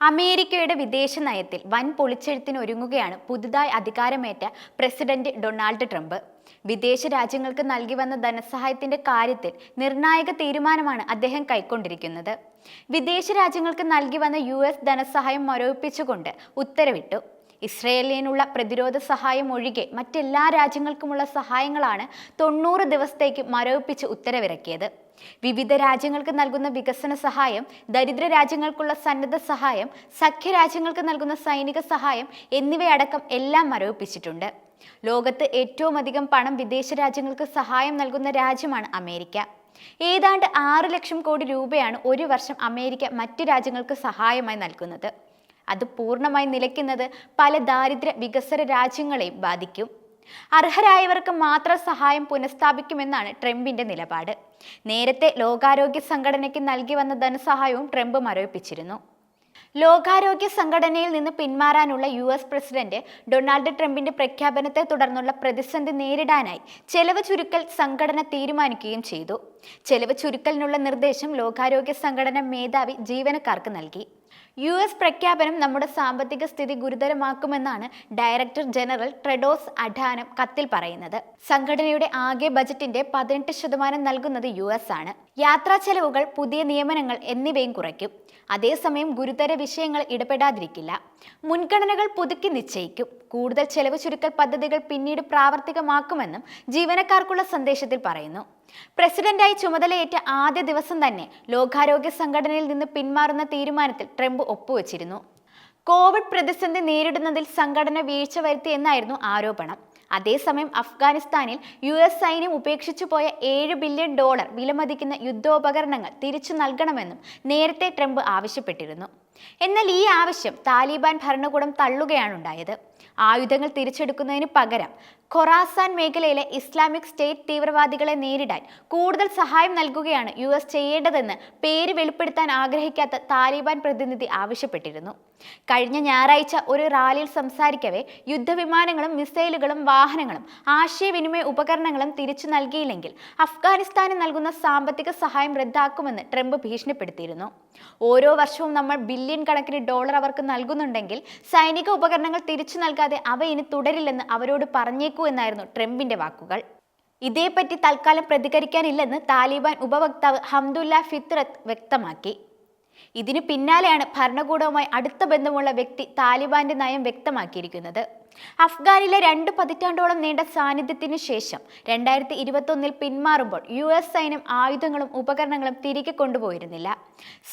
അമേരിക്കയുടെ വിദേശ നയത്തിൽ വൻ പൊളിച്ചെഴുത്തിന് ഒരുങ്ങുകയാണ് പുതുതായി അധികാരമേറ്റ പ്രസിഡന്റ് ഡൊണാൾഡ് ട്രംപ്. വിദേശ രാജ്യങ്ങൾക്ക് നൽകി വന്ന ധനസഹായത്തിന്റെ കാര്യത്തിൽ നിർണായക തീരുമാനമാണ് അദ്ദേഹം കൈക്കൊണ്ടിരിക്കുന്നത്. വിദേശ രാജ്യങ്ങൾക്ക് നൽകി വന്ന യു എസ് ധനസഹായം മരവിപ്പിച്ചുകൊണ്ട് ഉത്തരവിട്ടു. ഇസ്രയേലിനുള്ള പ്രതിരോധ സഹായം ഒഴികെ മറ്റെല്ലാ രാജ്യങ്ങൾക്കുമുള്ള സഹായങ്ങളാണ് തൊണ്ണൂറ് ദിവസത്തേക്ക് മരവിപ്പിച്ച് ഉത്തരവിറക്കിയത്. വിവിധ രാജ്യങ്ങൾക്ക് നൽകുന്ന വികസന സഹായം ദരിദ്ര രാജ്യങ്ങൾക്കുള്ള സന്നദ്ധ സഹായം സഖ്യ രാജ്യങ്ങൾക്ക് നൽകുന്ന സൈനിക സഹായം എന്നിവയടക്കം എല്ലാം മരവിപ്പിച്ചിട്ടുണ്ട്. ലോകത്ത് ഏറ്റവും അധികം പണം വിദേശ രാജ്യങ്ങൾക്ക് സഹായം നൽകുന്ന രാജ്യമാണ് അമേരിക്ക. ഏതാണ്ട് ആറ് ലക്ഷം കോടി രൂപയാണ് ഒരു വർഷം അമേരിക്ക മറ്റു രാജ്യങ്ങൾക്ക് സഹായമായി നൽകുന്നത്. അത് പൂർണമായി നിലയ്ക്കുന്നത് പല ദാരിദ്ര്യ വികസന രാജ്യങ്ങളെയും ബാധിക്കും. അർഹരായവർക്ക് മാത്രം സഹായം പുനഃസ്ഥാപിക്കുമെന്നാണ് ട്രംപിന്റെ നിലപാട്. നേരത്തെ ലോകാരോഗ്യ സംഘടനയ്ക്ക് നൽകി വന്ന ധനസഹായവും ട്രംപ് മരവിപ്പിച്ചിരുന്നു. ലോകാരോഗ്യ സംഘടനയിൽ നിന്ന് പിന്മാറാനുള്ള യു എസ് പ്രസിഡന്റ് ഡൊണാൾഡ് ട്രംപിന്റെ പ്രഖ്യാപനത്തെ തുടർന്നുള്ള പ്രതിസന്ധി നേരിടാനായി ചെലവ് ചുരുക്കൽ സംഘടന തീരുമാനിക്കുകയും ചെയ്തു. ചെലവ് ചുരുക്കലിനുള്ള നിർദ്ദേശം ലോകാരോഗ്യ സംഘടന മേധാവി ജീവനക്കാർക്ക് നൽകി. യു എസ് പ്രഖ്യാപനം നമ്മുടെ സാമ്പത്തിക സ്ഥിതി ഗുരുതരമാക്കുമെന്നാണ് ഡയറക്ടർ ജനറൽ ട്രെഡോസ് അഡാനം കത്തിൽ പറയുന്നത്. സംഘടനയുടെ ആകെ ബജറ്റിന്റെ പതിനെട്ട് ശതമാനം നൽകുന്നത് യു എസ് ആണ്. യാത്രാ ചെലവുകൾ പുതിയ നിയമനങ്ങൾ എന്നിവയും കുറയ്ക്കും. അതേസമയം ഗുരുതര വിഷയങ്ങൾ ഇടപെടാതിരിക്കില്ല. മുൻഗണനകൾ പുതുക്കി നിശ്ചയിക്കും. കൂടുതൽ ചെലവ് ചുരുക്കൽ പദ്ധതികൾ പിന്നീട് പ്രാവർത്തികമാക്കുമെന്നും ജീവനക്കാർക്കുള്ള സന്ദേശത്തിൽ പറയുന്നു. പ്രസിഡന്റായി ചുമതലയേറ്റ ആദ്യ ദിവസം തന്നെ ലോകാരോഗ്യ സംഘടനയിൽ നിന്ന് പിന്മാറുന്ന തീരുമാനത്തിൽ ട്രംപ് ഒപ്പുവച്ചിരുന്നു. കോവിഡ് പ്രതിസന്ധി നേരിടുന്നതിൽ സംഘടന വീഴ്ച വരുത്തി എന്നായിരുന്നു ആരോപണം. അതേസമയം അഫ്ഗാനിസ്ഥാനിൽ യു എസ് സൈന്യം ഉപേക്ഷിച്ചു പോയ ഏഴ് ബില്യൺ ഡോളർ വിലമതിക്കുന്ന യുദ്ധോപകരണങ്ങൾ തിരിച്ചു നൽകണമെന്നും നേരത്തെ ട്രംപ് ആവശ്യപ്പെട്ടിരുന്നു. എന്നാൽ ഈ ആവശ്യം താലിബാൻ ഭരണകൂടം തള്ളുകയാണുണ്ടായത് ആയുധങ്ങൾ തിരിച്ചെടുക്കുന്നതിന് പകരം ഖൊറാസാൻ മേഖലയിലെ ഇസ്ലാമിക് സ്റ്റേറ്റ് തീവ്രവാദികളെ നേരിടാൻ കൂടുതൽ സഹായം നൽകുകയാണ് യു എസ് ചെയ്യേണ്ടതെന്ന് പേര് വെളിപ്പെടുത്താൻ ആഗ്രഹിക്കാത്ത താലിബാൻ പ്രതിനിധി ആവശ്യപ്പെട്ടിരുന്നു. കഴിഞ്ഞ ഞായറാഴ്ച ഒരു റാലിയിൽ സംസാരിക്കവേ യുദ്ധവിമാനങ്ങളും മിസൈലുകളും വാഹനങ്ങളും ആശയവിനിമയ ഉപകരണങ്ങളും തിരിച്ചു നൽകിയില്ലെങ്കിൽ അഫ്ഗാനിസ്ഥാന് നൽകുന്ന സാമ്പത്തിക സഹായം റദ്ദാക്കുമെന്ന് ട്രംപ് ഭീഷണിപ്പെടുത്തിയിരുന്നു. ഓരോ വർഷവും നമ്മൾ ബില്യൺ കണക്കിന് ഡോളർ അവർക്ക് നൽകുന്നുണ്ടെങ്കിൽ സൈനിക ഉപകരണങ്ങൾ തിരിച്ചു നൽകാതെ അവ ഇനി തുടരില്ലെന്ന് അവരോട് പറഞ്ഞേക്കൂ എന്നായിരുന്നു ട്രംപിന്റെ വാക്കുകൾ. ഇതേപ്പറ്റി തൽക്കാലം പ്രതികരിക്കാനില്ലെന്ന് താലിബാൻ ഉപവക്താവ് ഹംദുല്ല ഫിത്രത്ത് വ്യക്തമാക്കി. ഇതിനു പിന്നാലെയാണ് ഭരണകൂടവുമായി അടുത്ത ബന്ധമുള്ള വ്യക്തി താലിബാന്റെ നയം വ്യക്തമാക്കിയിരിക്കുന്നത്. അഫ്ഗാനിലെ രണ്ട് പതിറ്റാണ്ടോളം നീണ്ട സാന്നിധ്യത്തിന് ശേഷം രണ്ടായിരത്തി ഇരുപത്തൊന്നിൽ പിന്മാറുമ്പോൾ യു എസ് സൈന്യം ആയുധങ്ങളും ഉപകരണങ്ങളും തിരികെ കൊണ്ടുപോയിരുന്നില്ല.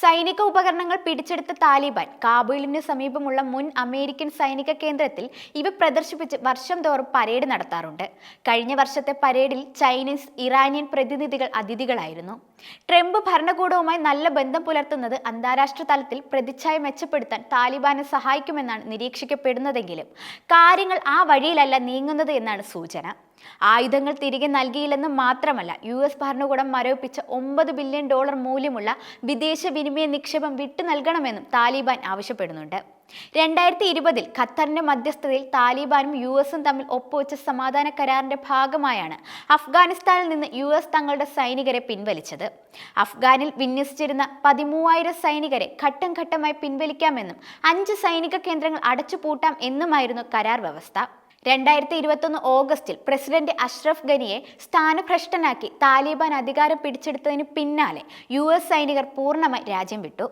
സൈനിക ഉപകരണങ്ങൾ പിടിച്ചെടുത്ത താലിബാൻ കാബൂലിന് സമീപമുള്ള മുൻ അമേരിക്കൻ സൈനിക കേന്ദ്രത്തിൽ ഇവ പ്രദർശിപ്പിച്ച് വർഷം തോറും പരേഡ് നടത്താറുണ്ട്. കഴിഞ്ഞ വർഷത്തെ പരേഡിൽ ചൈനീസ് ഇറാനിയൻ പ്രതിനിധികൾ അതിഥികളായിരുന്നു. ട്രംപ് ഭരണകൂടവുമായി നല്ല ബന്ധം പുലർത്തുന്നത് അന്താരാഷ്ട്ര തലത്തിൽ പ്രതിച്ഛായ മെച്ചപ്പെടുത്താൻ താലിബാനെ സഹായിക്കുമെന്നാണ് നിരീക്ഷിക്കപ്പെടുന്നതെങ്കിലും കാര്യങ്ങൾ ആ വഴിയിലല്ല നീങ്ങുന്നത് എന്നാണ് സൂചന. ആയുധങ്ങൾ തിരികെ നൽകിയില്ലെന്ന് മാത്രമല്ല യു എസ് ഭരണകൂടം മരവിപ്പിച്ച ഒമ്പത് ബില്യൺ ഡോളർ മൂല്യമുള്ള വിദേശ വിനിമയ നിക്ഷേപം വിട്ടു നൽകണമെന്നും താലിബാൻ ആവശ്യപ്പെടുന്നുണ്ട്. രണ്ടായിരത്തി ഇരുപതിൽ ഖത്തറിന്റെ മധ്യസ്ഥതയിൽ താലിബാനും യു എസും തമ്മിൽ ഒപ്പുവെച്ച സമാധാന കരാറിന്റെ ഭാഗമായാണ് അഫ്ഗാനിസ്ഥാനിൽ നിന്ന് യു എസ് തങ്ങളുടെ സൈനികരെ പിൻവലിച്ചത്. അഫ്ഗാനിൽ വിന്യസിച്ചിരുന്ന പതിമൂവായിരം സൈനികരെ ഘട്ടം ഘട്ടമായി പിൻവലിക്കാമെന്നും അഞ്ച് സൈനിക കേന്ദ്രങ്ങൾ അടച്ചുപൂട്ടാം എന്നുമായിരുന്നു കരാർ വ്യവസ്ഥ. രണ്ടായിരത്തി ഇരുപത്തൊന്ന് ഓഗസ്റ്റിൽ പ്രസിഡന്റ് അഷ്റഫ് ഗനിയെ സ്ഥാനഭ്രഷ്ടനാക്കി താലിബാൻ അധികാരം പിടിച്ചെടുത്തതിന് പിന്നാലെ യു സൈനികർ പൂർണമായി രാജ്യം വിട്ടു.